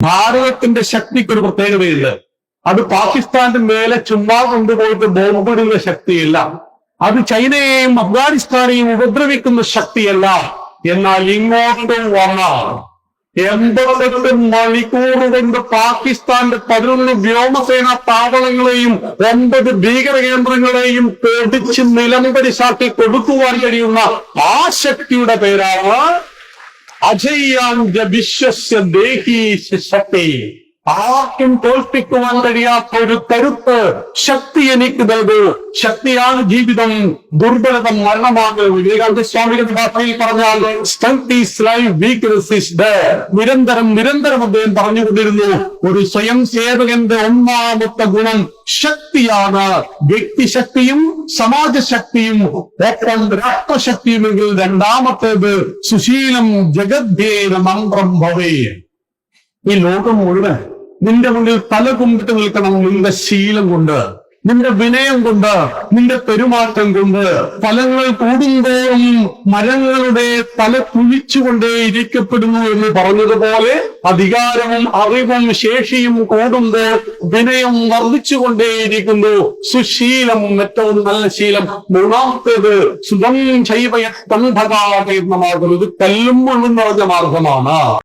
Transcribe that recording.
ഭാരതത്തിന്റെ ശക്തിക്ക് ഒരു പ്രത്യേകതയുണ്ട് അത് പാകിസ്ഥാന്റെ മേലെ ചുമ്മാ കൊണ്ടുപോയിട്ട് ബോംബിടുന്ന ശക്തിയല്ല. അത് ചൈനയെയും അഫ്ഗാനിസ്ഥാനെയും ഉപദ്രവിക്കുന്ന ശക്തിയല്ല. എന്നാൽ ഇങ്ങോട്ട് വന്ന എൺപത്തെട്ട് മണിക്കൂർ കൊണ്ട് പാകിസ്ഥാന്റെ പതിനൊന്ന് വ്യോമസേന താവളങ്ങളെയും ഒമ്പത് ഭീകര കേന്ദ്രങ്ങളെയും പൊടിച്ച് നിലംപരിശാക്കി കൊടുക്കുവാൻ കഴിയുന്ന ആ ശക്തിയുടെ പേരാണ് അജയ്യാഞ്ച വിശ്വസ്യ ദേഹി ശക്തി ആർക്കും തോൽപ്പിക്കുവാൻ കഴിയാത്ത ഒരു കരുത്ത് ശക്തി എനിക്ക് നൽകൂ. ശക്തിയാണ് ജീവിതം. ദുർബലത മരണമാണ് വിവേകാനന്ദ സ്വാമിയുടെ ഭാഷയിൽ പറഞ്ഞാൽ സ്ട്രെങ്ത് ഈസ് ലൈഫ് വീക്ക്നെസ് നിരന്തരം നിരന്തരം അദ്ദേഹം പറഞ്ഞുകൊണ്ടിരുന്നു ഒരു സ്വയം സേവകന്റെ ഒന്നാമത്തെ ഗുണം ശക്തിയാണ്. വ്യക്തിശക്തിയും സമാജശക്തിയും ഒപ്പം രാഷ്ട്രശക്തിയുമെങ്കിൽ രണ്ടാമത്തേത് സുശീലം ജഗദ്ദേവ മന്ത്രം ഭവേ. ഈ ലോകം മുഴുവൻ നിന്റെ മുന്നിൽ തല കുമ്പിട്ട് നിൽക്കണം നിന്റെ ശീലം കൊണ്ട് നിന്റെ വിനയം കൊണ്ട് നിന്റെ പെരുമാറ്റം കൊണ്ട്. ഫലങ്ങൾ കൂടുന്തോറും മരങ്ങളുടെ തല കുഴിച്ചുകൊണ്ടേ ഇരിക്കപ്പെടുന്നു എന്ന് പറഞ്ഞതുപോലെ അധികാരവും അറിവും ശേഷിയും കൂടുമ്പോൾ വിനയം വർദ്ധിച്ചുകൊണ്ടേയിരിക്കുന്നു സുശീലം ഏറ്റവും നല്ല ശീലം. മൂന്നാമത്തേത് സുഖം ശൈവയ സ്തംഭകാകീർണമാകുന്നത് കല്ലും മണ്ണും നിറഞ്ഞ മാർഗമാണ്.